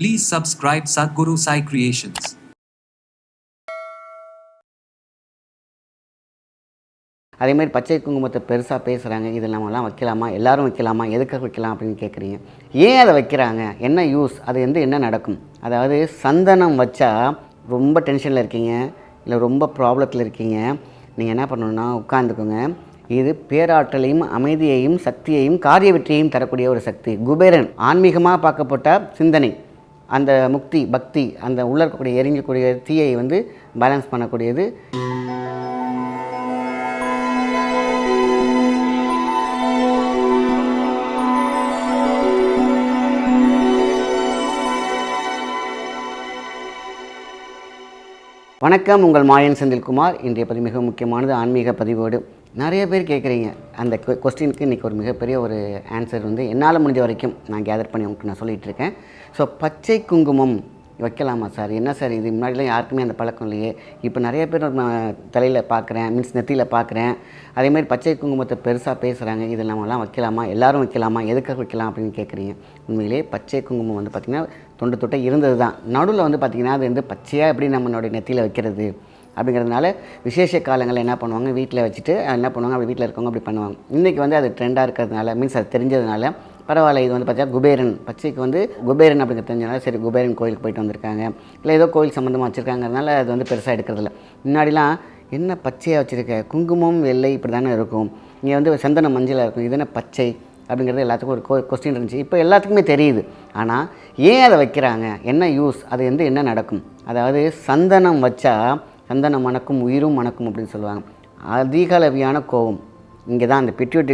Please subscribe Sadhguru Sai Creations. அதே மாதிரி பச்சை குங்குமத்தை பெருசாக பேசுகிறாங்க இது நம்மலாம் வைக்கலாமா? எல்லாரும் வைக்கலாமா? எதுக்காக வைக்கலாம் அப்படின்னு கேட்குறீங்க ஏன் அதை வைக்கிறாங்க? என்ன யூஸ் அது வந்து என்ன நடக்கும்? அதாவது சந்தனம் வச்சா ரொம்ப டென்ஷனில் இருக்கீங்க. இல்லை ரொம்ப ப்ராப்ளத்தில் இருக்கீங்க. நீங்கள் என்ன பண்ணணுன்னா உட்காந்துக்கோங்க இது பேராற்றலையும் அமைதியையும் சக்தியையும் காரிய வெற்றியையும் தரக்கூடிய ஒரு சக்தி. குபேரன் ஆன்மீகமாக பார்க்கப்பட்ட சிந்தனை. அந்த முக்தி பக்தி அந்த உள்ள இருக்கக்கூடிய எரிஞ்சக்கூடிய தீயை வந்து பேலன்ஸ் பண்ணக்கூடியது. வணக்கம் உங்கள் மாயன் செந்தில்குமார். இன்றைய பதிவு மிக முக்கியமானது ஆன்மீக பதிவோடு. நிறைய பேர் கேட்குறீங்க. அந்த கொஸ்டினுக்கு இன்றைக்கி ஒரு மிகப்பெரிய ஒரு ஆன்சர் வந்து என்னால் முடிஞ்ச வரைக்கும் நான் கேதர் பண்ணி உங்களுக்கு நான் சொல்லிகிட்டு இருக்கேன். ஸோ பச்சை குங்குமம் வைக்கலாமா சார் என்ன சார் இது? முன்னாடிலாம் யாருக்குமே அந்த பழக்கம் இல்லையே. இப்போ நிறைய பேர் தலையில் பார்க்குறேன் மீன்ஸ் நெத்தியில் பார்க்குறேன் அதேமாதிரி பச்சை குங்குமத்தை பெருசாக பேசுகிறாங்க இது நம்மலாம் வைக்கலாமா? எல்லோரும் வைக்கலாமா? எதுக்காக வைக்கலாம்? அப்படின்னு கேட்குறீங்க. உண்மையிலே பச்சை குங்குமம் வந்து பார்த்திங்கன்னா தொண்டு தொட்டை இருந்தது தான் நடுவில் வந்து பார்த்திங்கன்னா அது வந்து பச்சையாக எப்படி நம்மளுடைய நெத்தியில் வைக்கிறது? அப்படிங்கிறதுனால விசேஷ காலங்களில் என்ன பண்ணுவாங்க? வீட்டில் வச்சுட்டு என்ன பண்ணுவாங்க? அப்படி வீட்டில் இருக்கவங்க அப்படி பண்ணுவாங்க. இன்றைக்கி வந்து அது ட்ரெண்டாக இருக்கிறதுனால மீன்ஸ் அது தெரிஞ்சதுனால பரவாயில்ல இது வந்து பார்த்தா குபேரன். பச்சைக்கு வந்து குபேரன் அப்படிங்கிறது தெரிஞ்சனால சரி குபேரன் கோயிலுக்கு போயிட்டு வந்திருக்காங்க. இல்லை ஏதோ கோயில் சம்மந்தமாக வச்சுருக்காங்கிறதுனால அது வந்து பெருசாக எடுக்கிறதில்ல. முன்னாடிலாம் என்ன பச்சையாக வச்சுருக்க? குங்குமம் வெள்ளை இப்படி தானே இருக்கும். இங்கே வந்து சந்தன மஞ்சளாக இருக்கும். இது என்ன பச்சை? அப்படிங்கிறது எல்லாத்துக்கும் ஒரு கோ கொஸ்டின் இருந்துச்சு. இப்போ எல்லாத்துக்குமே தெரியுது. ஆனால் ஏன் அதை வைக்கிறாங்க? என்ன யூஸ் அது வந்து என்ன நடக்கும்? அதாவது சந்தனம் வச்சா சந்தனம் மணக்கும் உயிரும் மணக்கும் அப்படின்னு சொல்லுவாங்க. அதிக அளவியான கோபம். இங்கே தான் அந்த பிட்யூட்டி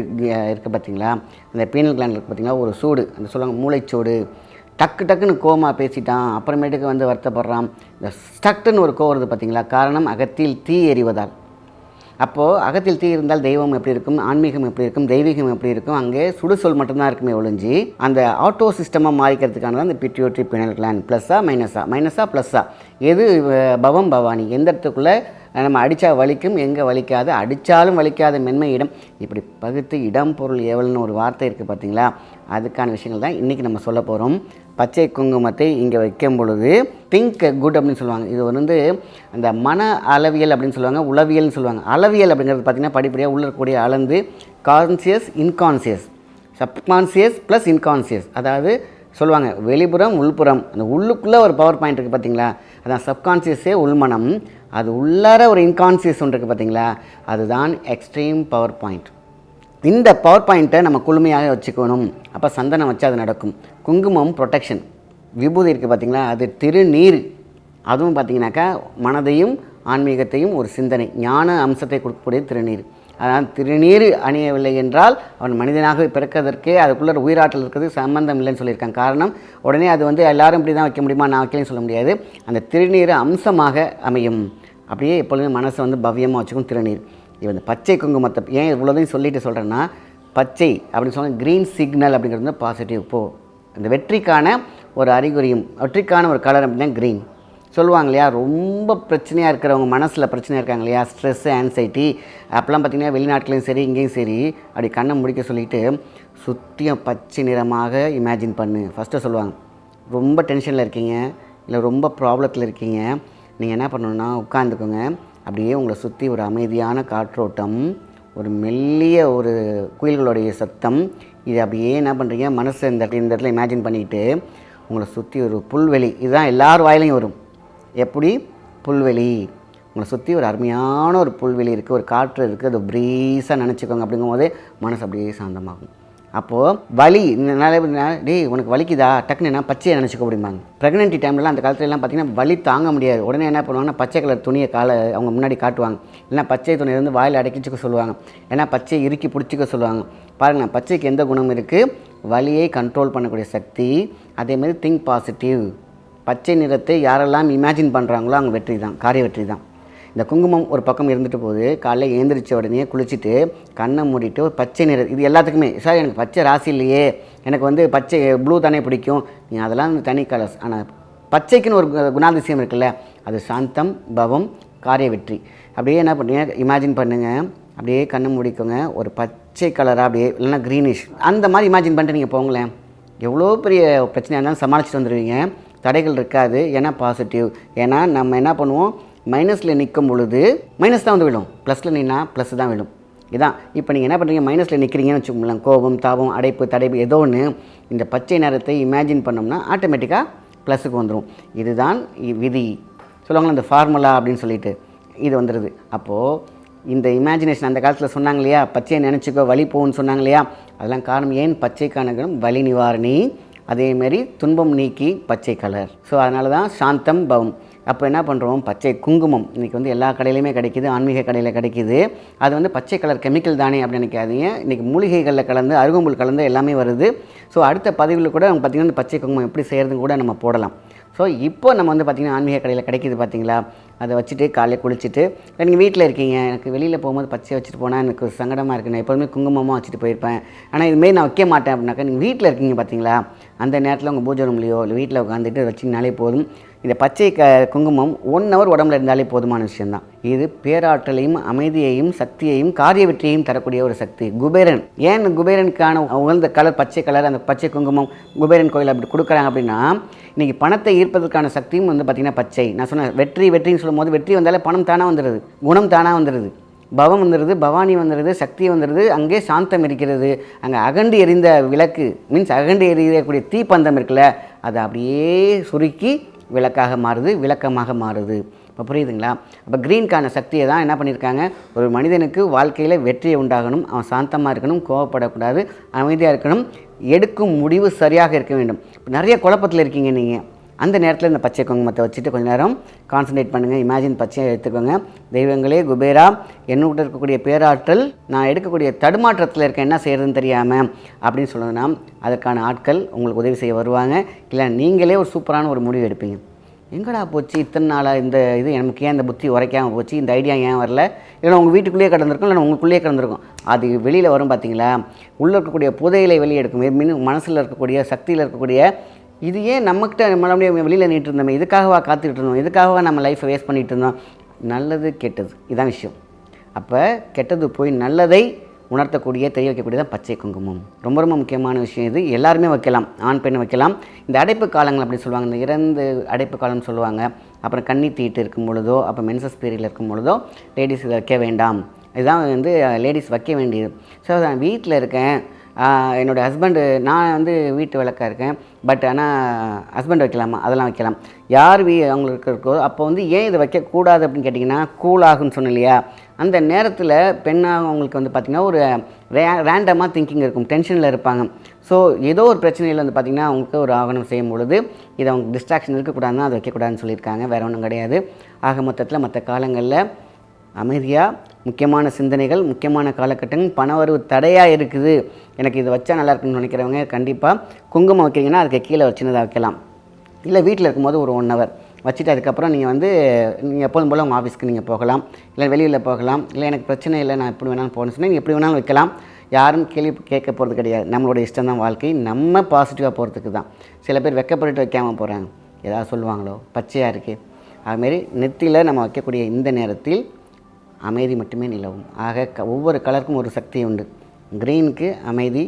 இருக்குது பார்த்தீங்களா? அந்த பீனல் கிளாண்ட் இருக்குது பார்த்தீங்களா? ஒரு சூடு. அந்த சொல்லுவாங்க மூளைச்சூடு. டக்கு டக்குன்னு கோமா பேசிட்டான். அப்புறமேட்டுக்கு வந்து வருத்தப்படுறான். இந்த ஸ்டக்குன்னு ஒரு கோவம் வருது பார்த்தீங்களா? காரணம் அகத்தில் தீ எறிவதால். அப்போது அகத்தில் தீ இருந்தால் தெய்வம் எப்படி இருக்கும் ஆன்மீகம் எப்படி இருக்கும் தெய்வீகம் எப்படி இருக்கும் அங்கே சுடுசொல் மட்டும்தான் இருக்குமே ஒழிஞ்சு அந்த ஆட்டோ சிஸ்டமாக மாறிக்கிறதுக்கான தான் இந்த பிட்யூட்ரி பினல் கிளான் ப்ளஸ்ஸா மைனஸா மைனஸா ப்ளஸ்ஸா எது பவம் பவானி? எந்த இடத்துக்குள்ளே நம்ம அடித்தா வலிக்கும் எங்கே வலிக்காது? அடித்தாலும் வலிக்காத மென்மை இடம். இப்படி பகுத்து இடம் பொருள் ஏவல்னு ஒரு வார்த்தை இருக்குது பார்த்தீங்களா அதுக்கான விஷயங்கள் தான் இன்றைக்கி நம்ம சொல்ல போகிறோம் பச்சை குங்குமத்தை இங்கே வைக்கும் பொழுது திங்க் குட் அப்படின்னு சொல்லுவாங்க. இது வந்து அந்த மன அளவியல் அப்படின்னு சொல்லுவாங்க உளவியல்னு சொல்லுவாங்க. அளவியல் அப்படிங்கிறது பார்த்திங்கன்னா படிப்படியாக உள்ள இருக்கக்கூடிய அளந்து conscious inconscious subconscious plus inconscious அதாவது சொல்லுவாங்க வெளிப்புறம் உள்புறம். அந்த உள்ளுக்குள்ளே ஒரு பவர் பாயிண்ட் இருக்குது பார்த்தீங்களா அதான் சப்கான்சியஸே உள்மனம். அது உள்ளார ஒரு இன்கான்சியஸ் ஒன்று இருக்குது பார்த்தீங்களா? அதுதான் எக்ஸ்ட்ரீம் பவர் பாயிண்ட் இந்த பவர் பாயிண்ட்டை நம்ம குளுமையாக வச்சுக்கணும். அப்போ சந்தனம் வச்சு அது நடக்கும். குங்குமம் ப்ரொடெக்ஷன் விபூதி இருக்குது பார்த்தீங்களா? அது திருநீர். அதுவும் பார்த்தீங்கன்னாக்கா மனதையும் ஆன்மீகத்தையும் ஒரு சிந்தனை ஞான அம்சத்தை கொடுக்கக்கூடிய திருநீர். அதாவது திருநீர் அணியவில்லை என்றால் அவன் மனிதனாக பிறக்கிறதற்கே அதுக்குள்ள உயிராற்றல் இருக்கிறது சம்மந்தம் இல்லைன்னு சொல்லியிருக்காங்க. காரணம் உடனே அது வந்து எல்லாரும் இப்படி தான் வைக்க முடியுமா? நான் வைக்கலன்னு சொல்ல முடியாது. அந்த திருநீர் அம்சமாக அமையும். அப்படியே எப்பொழுதுமே மனசை வந்து பவ்யமாக வச்சுக்கும் திருநீர். இது இந்த பச்சை குங்குமத்தை ஏன் இவ்வளோதையும் சொல்லிட்டு சொல்கிறேன்னா பச்சை அப்படின்னு சொன்னால் க்ரீன் சிக்னல் அப்படிங்கிறது வந்து பாசிட்டிவ் போ. இந்த வெற்றிக்கான ஒரு அறிகுறியும் வெற்றிக்கான ஒரு கலர் அப்படின்னா க்ரீன் சொல்லுவாங்க இல்லையா ரொம்ப பிரச்சனையாக இருக்கிறவங்க மனசில் பிரச்சனையாக இருக்காங்க இல்லையா ஸ்ட்ரெஸ்ஸு ஆன்சைட்டி அப்போல்லாம் பார்த்தீங்கன்னா வெளிநாட்டிலையும் சரி இங்கேயும் சரி அப்படி கண்ணை முடிக்க சொல்லிவிட்டு சுற்றியும் பச்சை நிறமாக இமேஜின் பண்ணு. ஃபஸ்ட்டு சொல்லுவாங்க ரொம்ப டென்ஷனில் இருக்கீங்க இல்லை ரொம்ப ப்ராப்ளத்தில் இருக்கீங்க நீங்கள் என்ன பண்ணணுன்னா உட்காந்துக்கோங்க. அப்படியே உங்களை சுற்றி ஒரு அமைதியான காற்றோட்டம் ஒரு மெல்லிய ஒரு குயில்களுடைய சத்தம். இது அப்படியே என்ன பண்ணுறீங்க மனசு இந்த இடத்துல- இந்த இடத்துல இமேஜின் பண்ணிக்கிட்டு உங்களை சுற்றி ஒரு புல்வெளி. இதுதான் எல்லார் வாயிலையும் வரும். எப்படி? புல்வெளி. உங்களை சுற்றி ஒரு அருமையான ஒரு புல்வெளி இருக்குது ஒரு காற்று இருக்குது. அது ப்ரீஸாக நினச்சிக்கோங்க. அப்படிங்கும்போது மனசு அப்படியே சாந்தமாகும். அப்போது வலி இந்த நாளே டேய் உனக்கு வலிக்குதா? டக்குன்னு என்ன பச்சையை நினச்சிக்க? முடியுமாங்க ப்ரெக்னென்ட்டி டைம்லலாம் அந்த காலத்துலலாம் பார்த்தீங்கன்னா வலி தாங்க முடியாது. உடனே என்ன பண்ணுவாங்கன்னா பச்சை கலர் துணியை காலை அவங்க முன்னாடி காட்டுவாங்க. இல்லைன்னா பச்சை துணியை வந்து வாயில் அடைக்கிச்சுக்க சொல்லுவாங்க. ஏன்னா பச்சையை இறுக்கி பிடிச்சிக்க சொல்லுவாங்க. பாருங்களேன் பச்சைக்கு எந்த குணம் இருக்குது வலியை கண்ட்ரோல் பண்ணக்கூடிய சக்தி அதேமாதிரி திங்க் பாசிட்டிவ் பச்சை நிறத்தை யாரெல்லாம் இமேஜின் பண்ணுறாங்களோ அவங்க வெற்றி தான் காரிய வெற்றி தான் இந்த குங்குமம் ஒரு பக்கம் இருந்துட்டு போகுது காலைல ஏந்திரிச்ச உடனே குளிச்சுட்டு கண்ணை மூடிட்டு ஒரு பச்சை நிற இது எல்லாத்துக்குமே. சார் எனக்கு பச்சை ராசி இல்லையே. எனக்கு வந்து பச்சை ப்ளூ தானே பிடிக்கும். நீ அதெல்லாம் வந்து தனி கலர்ஸ் ஆனால் பச்சைக்குன்னு ஒரு குணாதிசயம் இருக்குல்ல அது சாந்தம் பவம் காரிய வெற்றி. அப்படியே என்ன பண்ணுறீங்க இமேஜின் பண்ணுங்கள் அப்படியே கண்ணை மூடிக்கோங்க. ஒரு பச்சை கலராக அப்படியே இல்லைன்னா க்ரீனிஷ் அந்த மாதிரி இமேஜின் பண்ணிட்டு நீங்கள் போங்களேன். எவ்வளோ பெரிய பிரச்சனையாக இருந்தாலும் சமாளிச்சுட்டு வந்துடுவீங்க தடைகள் இருக்காது. ஏன்னா பாசிட்டிவ் ஏன்னா நம்ம என்ன பண்ணுவோம் மைனஸில் நிற்கும் பொழுது மைனஸ் தான் வந்து விழும். ப்ளஸில் நின்னா ப்ளஸ் தான் விழும். இதான். இப்போ நீங்கள் என்ன பண்ணுறீங்க மைனஸில் நிற்கிறீங்கன்னு வச்சுக்கோங்களேன். கோபம் தாபம் அடைப்பு தடைப்பு ஏதோ ஒன்று இந்த பச்சை நேரத்தை இமேஜின் பண்ணோம்னா ஆட்டோமேட்டிக்காக ப்ளஸுக்கு வந்துடும் இதுதான் இ- விதி. சொல்லுவாங்களா இந்த ஃபார்முலா அப்படின்னு சொல்லிட்டு. இது வந்துடுது அப்போது இந்த இமேஜினேஷன் அந்த காலத்தில் சொன்னாங்க இல்லையா? பச்சையை நினச்சிக்கோ வலி போகும்னு சொன்னாங்க இல்லையா? அதெல்லாம் காரணம் ஏன்? பச்சை காணகணும் வலி நிவாரணி அதேமாரி துன்பம் நீக்கி பச்சை கலர். ஸோ அதனால தான் சாந்தம் பவம். அப்போ என்ன பண்ணுறோம் பச்சை குங்குமம். இன்றைக்கி வந்து எல்லா கடையிலையுமே கிடைக்குது ஆன்மீக கடையில் கிடைக்குது. அது வந்து பச்சை கலர் கெமிக்கல் தானே அப்படின்னு நினைக்காதீங்க. இன்றைக்கி மூலிகைகளில் கலந்து அருகம்புல் கலந்து எல்லாமே வருது. ஸோ அடுத்த பதிவில் கூட பார்த்திங்கன்னா பச்சை குங்குமம் எப்படி செய்கிறதுன்னு கூட நம்ம போடலாம். ஸோ இப்போ நம்ம வந்து பார்த்திங்கன்னா ஆன்மீக கடையில் கிடைக்கிது பார்த்தீங்களா அதை வச்சுட்டு காலையில் குளிச்சுட்டு நீங்கள் வீட்டில் இருக்கீங்க எனக்கு வெளியில் போகும்போது பச்சை வச்சுட்டு போனால் எனக்கு சங்கடமாக இருக்குது நான் எப்போதுமே குங்குமமாக வச்சுட்டு போயிருப்பேன். ஆனால் இதுமாரி நான் வைக்க மாட்டேன் அப்படின்னாக்கா நீங்கள் வீட்டில் இருக்கீங்க பார்த்தீங்களா அந்த நேரத்தில் உங்கள் பூஜை ரூம்லையோ இல்லை வீட்டில் உட்காந்துட்டு வச்சிங்கனாலே போதும். இந்த பச்சை க குங்குமம் ஒன் ஹவர் உடம்புல இருந்தாலே போதுமான விஷயம்தான். இது பேராற்றலையும் அமைதியையும் சக்தியையும் காரிய வெற்றியையும் தரக்கூடிய ஒரு சக்தி. குபேரன். ஏன் குபேரனுக்கான உகந்த கலர் பச்சை கலர் அந்த பச்சை குங்குமம் குபேரன் கோயில் அப்படி கொடுக்குறாங்க அப்படின்னா இன்றைக்கி பணத்தை ஈர்ப்பதற்கான சக்தியும் வந்து பார்த்திங்கன்னா பச்சை. நான் சொன்னேன் வெற்றி வெற்றின்னு சொல்லும்போது வெற்றி வந்தாலே பணம் தானாக வந்துடுது குணம் தானாக வந்துடுது பவம் வந்துடுது பவானி வந்துடுது சக்தி வந்துடுது அங்கே சாந்தம் இருக்கிறது. அங்கே அகண்டு எரிந்த விளக்கு மீன்ஸ் அகண்டு எரியக்கூடிய தீப்பந்தம் இருக்குல்ல அது அப்படியே சுருக்கி விளக்காக மாறுது விளக்கமாக மாறுது. இப்போ புரியுதுங்களா? அப்போ க்ரீன்கான சக்தியை தான் என்ன பண்ணியிருக்காங்க ஒரு மனிதனுக்கு வாழ்க்கையில் வெற்றியை உண்டாகணும். அவன் சாந்தமாக இருக்கணும் கோவப்படக்கூடாது அமைதியாக இருக்கணும் எடுக்கும் முடிவு சரியாக இருக்க வேண்டும். இப்போ நிறைய குழப்பத்தில் இருக்கீங்க நீங்கள் அந்த நேரத்தில் இந்த பச்சை குங்குமத்தை வச்சுட்டு கொஞ்ச நேரம் கான்சன்ட்ரேட் பண்ணுங்கள் இமேஜின் பச்சையை எடுத்துக்கோங்க. தெய்வங்களே குபேரா என்னோட இருக்கக்கூடிய பேராற்றல் நான் எடுக்கக்கூடிய தடுமாற்றத்தில் இருக்க என்ன செய்கிறதுன்னு தெரியாமல் அப்படின்னு சொன்னதுன்னா அதற்கான ஆட்கள் உங்களுக்கு உதவி செய்ய வருவாங்க. இல்லை நீங்களே ஒரு சூப்பரான ஒரு முடிவு எடுப்பீங்க. எங்கடா போச்சு இத்தனை நாளாக இந்த இது நமக்கு ஏன் இந்த புத்தி உரைக்காமல் போச்சு இந்த ஐடியா ஏன் வரல? இல்லை உங்கள் வீட்டுக்குள்ளேயே கிடந்திருக்கும் இல்லை உங்களுக்குள்ளேயே கிடந்திருக்கும். அது வெளியில் வரும் பார்த்தீங்களா உள்ளே இருக்கக்கூடிய புதையிலை வெளியே எடுக்கும். மீன் மனசில் இருக்கக்கூடிய சக்தியில் இருக்கக்கூடிய இது ஏன் நம்மக்கிட்ட மறுபடியும் வெளியில் நின்றுட்டு இருந்தோமே? இதுக்காகவா காத்துக்கிட்டு இருந்தோம்? இதுக்காகவா நம்ம லைஃப்பை வேஸ்ட் பண்ணிகிட்டு இருந்தோம்? நல்லது கெட்டது. இதான் விஷயம். அப்போ கெட்டது போய் நல்லதை உணர்த்தக்கூடிய தெரிய வைக்கக்கூடியதான் பச்சை குங்குமம். ரொம்ப ரொம்ப முக்கியமான விஷயம் இது. எல்லாருமே வைக்கலாம். ஆண் பெண் வைக்கலாம். இந்த அடைப்பு காலங்கள் அப்படின்னு சொல்லுவாங்க. இந்த இறந்து அடைப்பு காலம்னு சொல்லுவாங்க. அப்புறம் கண்ணி தீட்டு இருக்கும் பொழுதோ அப்போ மென்சஸ் பீரியடில் இருக்கும் பொழுதோ லேடிஸ் இதை வைக்க வேண்டாம். இதுதான் வந்து லேடிஸ் வைக்க வேண்டியது. ஸோ நான் வீட்டில் இருக்கேன். என்னோடய ஹஸ்பண்டு நான் வந்து வீட்டு விளக்காக இருக்கேன். பட் ஆனால் ஹஸ்பண்ட் வைக்கலாமா? அதெல்லாம் வைக்கலாம். யார் வீ அவங்களுக்கு இருக்கோ அப்போ வந்து ஏன் இதை வைக்கக்கூடாது அப்படின்னு கேட்டிங்கன்னா கூல் ஆகும்னு சொன்னேன் இல்லையா? அந்த நேரத்தில் பெண்ணாக அவங்களுக்கு வந்து பார்த்திங்கன்னா ஒரு ரே ரேண்டமாக திங்கிங் இருக்கும் டென்ஷனில் இருப்பாங்க. ஸோ ஏதோ ஒரு பிரச்சனையில் வந்து பார்த்திங்கன்னா அவங்களுக்கு ஒரு ஆவணம் செய்யும் பொழுது இது அவங்க டிஸ்ட்ராக்ஷன் இருக்கக்கூடாதுன்னா அதை வைக்கக்கூடாதுன்னு சொல்லியிருக்காங்க. வேறு ஒன்றும் கிடையாது. ஆக மொத்தத்தில் மற்ற காலங்களில் அமைதியாக முக்கியமான சிந்தனைகள் முக்கியமான காலகட்டங்கள் பணவரவு தடையாக இருக்குது. எனக்கு இது வச்சா நல்லா இருக்குன்னு நினைக்கிறவங்க கண்டிப்பாக குங்குமம் வைக்கிறீங்கன்னா அதுக்கு கீழே ஒரு சின்னதாக வைக்கலாம். இல்லை வீட்டில் இருக்கும்போது ஒரு ஒன் ஹவர் வச்சுட்டு அதுக்கப்புறம் நீங்கள் வந்து நீங்கள் எப்போதும் போல் உங்கள் ஆஃபீஸ்க்கு நீங்கள் போகலாம். இல்லை வெளியில் போகலாம். இல்லை எனக்கு பிரச்சனை இல்லை நான் எப்படி வேணாலும் போகணும்னு சொன்னால் நீங்கள் எப்படி வேணாலும் வைக்கலாம். யாரும் கேள்வி கேட்க போகிறது கிடையாது. நம்மளோட இஷ்டம் தான் வாழ்க்கை. நம்ம பாசிட்டிவாக போகிறதுக்கு தான். சில பேர் வெக்கப்பட்டு வைக்காமல் போகிறாங்க ஏதாவது சொல்லுவாங்களோ? பச்சையாக இருக்குது அதுமாரி நெத்தியில் நம்ம வைக்கக்கூடிய இந்த நேரத்தில் அமைதி மட்டுமே நிலவும். ஆக க ஒவ்வொரு கலருக்கும் ஒரு சக்தி உண்டு. க்ரீனுக்கு அமைதி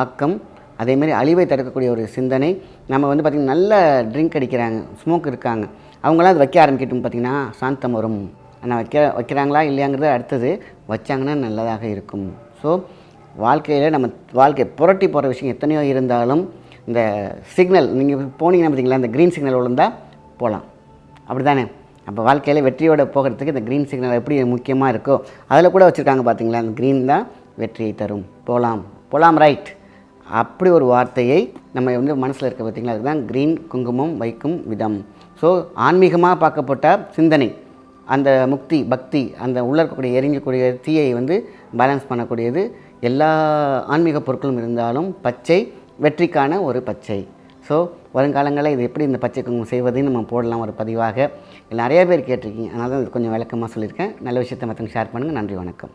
ஆக்கம் அதேமாரி அழிவை தடுக்கக்கூடிய ஒரு சிந்தனை. நம்ம வந்து பார்த்திங்கன்னா நல்ல ட்ரிங்க் அடிக்கிறாங்க ஸ்மோக் இருக்காங்க. அவங்களாம் அது வைக்க ஆரம்பிக்கட்டும் பார்த்திங்கன்னா சாந்தம் வரும். ஆனால் வைக்க வைக்கிறாங்களா இல்லையாங்கிறது அடுத்தது வச்சாங்கன்னா நல்லதாக இருக்கும். ஸோ வாழ்க்கையில் நம்ம வாழ்க்கை புரட்டி போகிற விஷயம் எத்தனையோ இருந்தாலும் இந்த சிக்னல் நீங்கள் போனீங்கன்னா பார்த்தீங்களா இந்த க்ரீன் சிக்னல் விழுந்தால் போகலாம் அப்படி தானே அப்போ வாழ்க்கையில் வெற்றியோட போகிறதுக்கு இந்த க்ரீன் சிக்னல் எப்படி முக்கியமாக இருக்கோ அதில் கூட வச்சுருக்காங்க பார்த்தீங்களா அந்த க்ரீன் தான் வெற்றியை தரும். போகலாம் போகலாம் ரைட் அப்படி ஒரு வார்த்தையை நம்ம வந்து மனசில் இருக்க பார்த்தீங்களா அதுதான் க்ரீன் குங்குமம் வைக்கும் விதம். ஸோ ஆன்மீகமாக பார்க்கப்பட்ட சிந்தனை அந்த முக்தி பக்தி அந்த உள்ளே இருக்கக்கூடிய எரிஞ்சக்கூடிய தீயை வந்து பேலன்ஸ் பண்ணக்கூடியது. எல்லா ஆன்மீக பொருட்களும் இருந்தாலும் பச்சை வெற்றிக்கான ஒரு பச்சை. ஸோ வருங்காலங்களில் இது எப்படி இந்த பச்சை குங்குமம் செய்வதுன்னு நம்ம போடலாம் ஒரு பதிவாக. நிறைய பேர் கேட்டிருக்கீங்க. அதனால தான் கொஞ்சம் விளக்கமாக சொல்லியிருக்கேன். நல்ல விஷயத்தை மற்றவங்க ஷேர் பண்ணுங்கள் நன்றி வணக்கம்.